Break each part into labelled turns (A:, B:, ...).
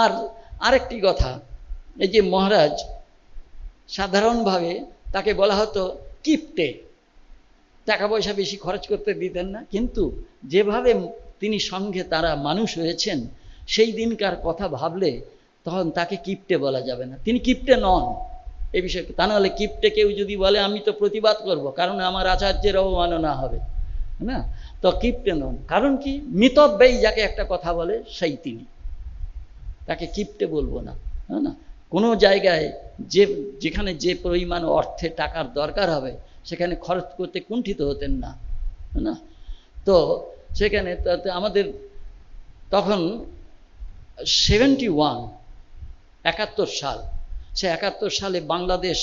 A: আর আরেকটি কথা, এই যে মহারাজ সাধারণভাবে তাকে বলা হতো কিপটে। টাকা পয়সা বেশি খরচ করতে দিতেন না, কিন্তু যেভাবে তিনি সঙ্গে তারা মানুষ হয়েছেন, সেই দিনকার কথা ভাবলে তখন তাকে কিপটে বলা যাবে না। তিনি কিপটে নন। এ বিষয়ে তা নাহলে কিপটে কেউ যদি বলে, আমি তো প্রতিবাদ করব, কারণ আমার আচার্যের অবমাননা হবে। না, তো কিপটে নন। কারণ কি? মিতব্যয়ী যাকে একটা কথা বলে, সেই তিনি। তাকে কিপটে বলব না হ্যাঁ না? কোনো জায়গায় যে, যেখানে যে পরিমাণ অর্থে টাকার দরকার হবে, সেখানে খরচ করতে কুণ্ঠিত হতেন না না? তো সেখানে তাতে আমাদের তখন সেভেন্টি ওয়ান একাত্তর সাল, সে একাত্তর সালে বাংলাদেশ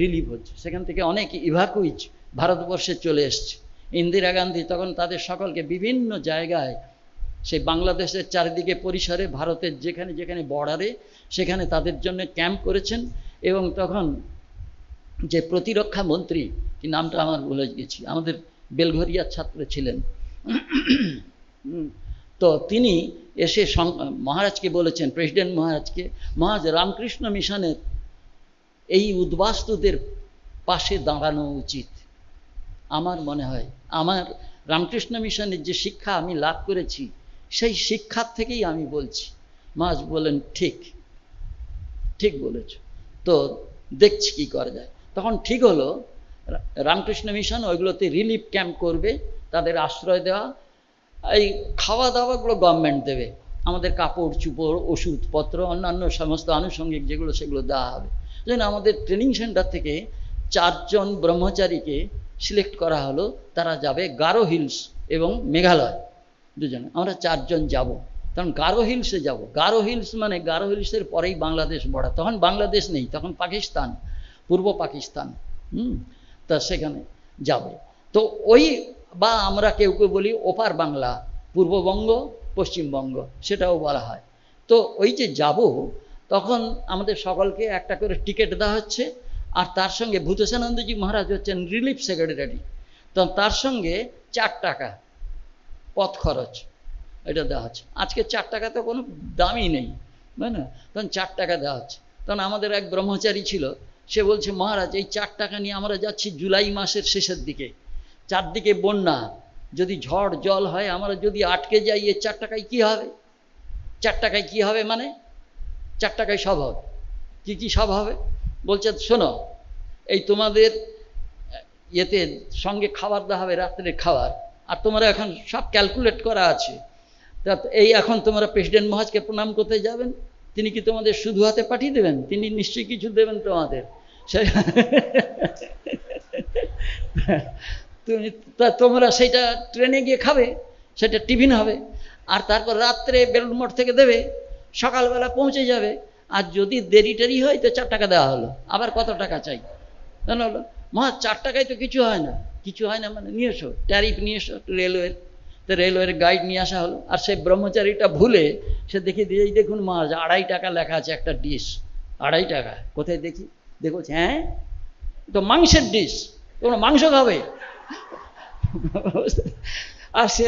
A: রিলিভ হচ্ছে। সেখান থেকে অনেক ইভাকুইজ ভারতবর্ষে চলে এসছে। ইন্দিরা গান্ধী তখন তাদের সকলকে বিভিন্ন জায়গায় সেই বাংলাদেশের চারিদিকে পরিসরে ভারতের যেখানে যেখানে বর্ডারে, সেখানে তাদের জন্য ক্যাম্প করেছেন এবং তখন যে প্রতিরক্ষা মন্ত্রী, কি নামটা আমার বলে গেছি, আমাদের বেলঘরিয়ার ছাত্র ছিলেন। তো তিনি এসে মহারাজকে বলেছেন, প্রেসিডেন্ট মহারাজকে, মহারাজ, রামকৃষ্ণ মিশনের এই উদ্বাস্তুদের পাশে দাঁড়ানো উচিত। আমার মনে হয়, আমার রামকৃষ্ণ মিশনের যে শিক্ষা আমি লাভ করেছি সেই শিক্ষার থেকেই আমি বলছি। মহারাজ বলেন, ঠিক ঠিক বলেছ। তো দেখছি কি করা যায়। তখন ঠিক হলো, রামকৃষ্ণ মিশন ওইগুলোতে রিলিফ ক্যাম্প করবে, তাদের আশ্রয় দেওয়া। এই খাওয়া দাওয়াগুলো গভর্নমেন্ট দেবে। আমাদের কাপড়, চুপড়, ওষুধপত্র, অন্যান্য সমস্ত আনুষঙ্গিক যেগুলো সেগুলো দেওয়া হবে। যেন আমাদের ট্রেনিং সেন্টার থেকে চারজন ব্রহ্মচারীকে সিলেক্ট করা হলো। তারা যাবে গারো হিলস এবং মেঘালয়। দুজনে। আমরা চারজন যাব। তখন গারো হিলসে যাব। গারো হিলস মানে গারো হিলসের পরেই বাংলাদেশ বড়া তখন বাংলাদেশ নেই, তখন পাকিস্তান, পূর্ব পাকিস্তান। হুম? তা সেখানে যাবে। তো ওই বা আমরা কেউ কেউ বলি ওপার বাংলা, পূর্ববঙ্গ, পশ্চিমবঙ্গ, সেটাও বলা হয়। তো ওই যে যাব, তখন আমাদের সকলকে একটা করে টিকিট দেওয়া হচ্ছে। আর তার সঙ্গে ভূতেশানন্দজি মহারাজ হচ্ছেন রিলিফ সেক্রেটারি। তো তার সঙ্গে চার টাকা পথ খরচ, এটা দেওয়া হচ্ছে। আজকে চার টাকা তো কোনো দামই নেই, তাই না? তখন চার টাকা দেওয়া হচ্ছে। তখন আমাদের এক ব্রহ্মচারী ছিল, সে বলছে, মহারাজ, এই চার টাকা নিয়ে আমরা যাচ্ছি জুলাই মাসের শেষের দিকে। চারদিকে বন্যা, যদি ঝড়, জল হয়, আমরা যদি আটকে যাই, এ চার টাকায় কী হবে? চার টাকায় কী হবে মানে? চার টাকায় সব হবে। কী কী সব হবে? বলছে, শোনো, এই তোমাদের ইয়েতে সঙ্গে খাবার দেওয়া হবে, রাত্রের খাবার। আর তোমরা এখন সব ক্যালকুলেট করা আছে। তা এই এখন তোমরা প্রেসিডেন্ট মহাজকে প্রণাম করতে যাবেন, তিনি কি তোমাদের শুধু হাতে পাঠিয়ে দেবেন? তিনি নিশ্চয়ই কিছু দেবেন তোমাদের। তুমি তোমরা সেইটা ট্রেনে গিয়ে খাবে, সেটা টিফিন হবে, আর তারপর রাত্রে বেলুন মঠ থেকে দেবে, সকালবেলা পৌঁছে যাবে। আর যদি দেরি টেরি হয়, তো চার টাকা দেওয়া হলো। আবার কত টাকা চাই? জানো হলো? মা চার টাকায় তো কিছু হয় না। কিছু হয় না মানে নিয়ে এসো ট্যারিফ নিয়ে এসো রেলওয়ের তো রেলওয়ের গাইড নিয়ে আসা হলো। আর সেই ব্রহ্মচারীটা ভুলে সে দেখে দিয়েই দেখুন মাছ, আড়াই টাকা লেখা আছে একটা ডিশ আড়াই টাকা, কোথায় দেখি? দেখো হ্যাঁ? তো মাংসের ডিশ তোমরা মাংস খাবে। আর সে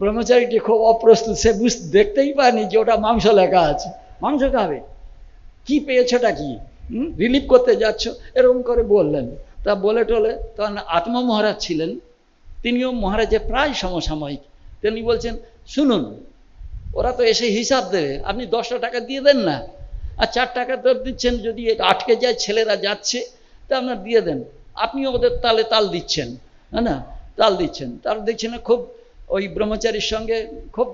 A: ব্রহ্মচারীটি খুব অপ্রস্তুত, সে বুঝ, দেখতেই পায়নি যে ওটা মাংস লেখা আছে। মাংস খাবে। কি পেয়েছোটা কি? রিলিফ করতে যাচ্ছ? এরকম করে বললেন। তা বলে টলে, তখন আত্ম মহারাজ ছিলেন। তিনিও মহারাজের প্রায় সমসাময়িক। তিনি বলছেন, শুনুন, ওরা তো এসে হিসাব দেবে। আপনি দশটা টাকা দিয়ে দেন না। আর চার টাকা তো দিচ্ছেন, যদি আটকে যায়, ছেলেরা যাচ্ছে, তা আপনার দিয়ে দেন। আপনিও ওদের তালে তাল দিচ্ছেন হ্যাঁ না, তাল দিচ্ছেন। তার দেখছেন খুব ওই ব্রহ্মচারীর সঙ্গে খুব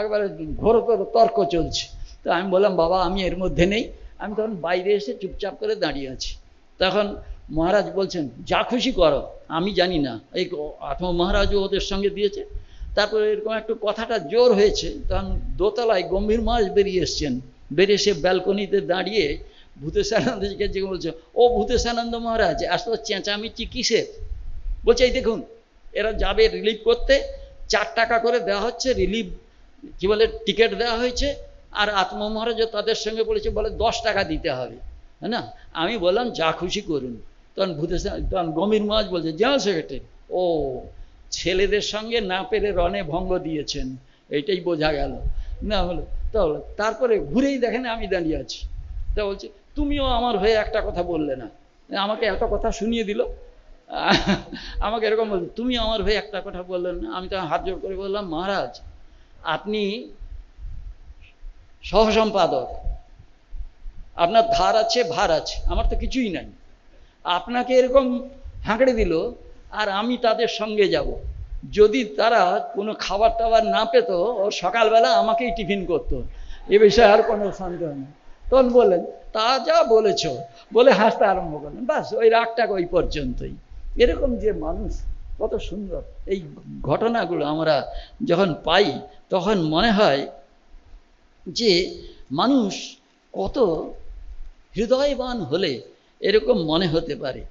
A: একবারে ঘোর তর্ক চলছে। তো আমি বললাম, বাবা, আমি এর মধ্যে নেই। আমি তখন বাইরে এসে চুপচাপ করে দাঁড়িয়ে আছি। তখন মহারাজ বলছেন, যা খুশি করো, আমি জানি না। এই আত্ম মহারাজও ওদের সঙ্গে দিয়েছে। তারপরে এরকম একটু কথাটা জোর হয়েছে, তখন দোতলায় গম্ভীর মহারাজ বেরিয়ে এসছেন। বেরিয়ে এসে ব্যালকনিতে দাঁড়িয়ে ভূতেশানন্দজিকে যে বলছে? ও ভূতেশানন্দ মহারাজ আসলে চেঁচামেচি কিসের? বলছে, এই দেখুন, এরা যাবে রিলিফ করতে, চার টাকা করে দেওয়া হচ্ছে, রিলিফ কি বলে, টিকিট দেওয়া হয়েছে, আর আত্ম মহারাজও তাদের সঙ্গে বলেছে, বলে দশ টাকা দিতে হবে হ্যাঁ না? আমি বললাম, যা খুশি করুন। তখন ভূতে তখন গম্ভীর মহাজ বলছে জেনারেল সেক্রেটারি ও, ছেলেদের সঙ্গে না পেরে রনে ভঙ্গ দিয়েছেন এইটাই বোঝা গেল। না হলো তাহলে তারপরে ঘুরেই দেখেন আমি দাঁড়িয়ে আছি। তা বলছে, তুমিও আমার হয়ে একটা কথা বললে না। আমাকে এত কথা শুনিয়ে দিল। আমাকে এরকম বলছে, তুমি আমার হয়ে একটা কথা বললেন না? আমি তো হাত জোর করে বললাম, মহারাজ, আপনি সহসম্পাদক। আপনার ধার আছে, ভার আছে, আমার তো কিছুই নাই। আপনাকে এরকম হাঁকড়ে দিল, আর আমি তাদের সঙ্গে যাব। যদি তারা কোনো খাবার টাবার না পেত, ও সকালবেলা আমাকেই টিফিন করতো। এ বিষয়ে আর কোনো সন্দেহ নেই। তখন বললেন, তা যা বলেছ। বলে হাসতে আরম্ভ করলেন। বাস, ওই রাগটা ওই পর্যন্তই। এরকম যে মানুষ, কত সুন্দর। এই ঘটনাগুলো আমরা যখন পাই, তখন মনে হয় যে মানুষ কত হৃদয়বান হলে এরকম মনে হতে পারে।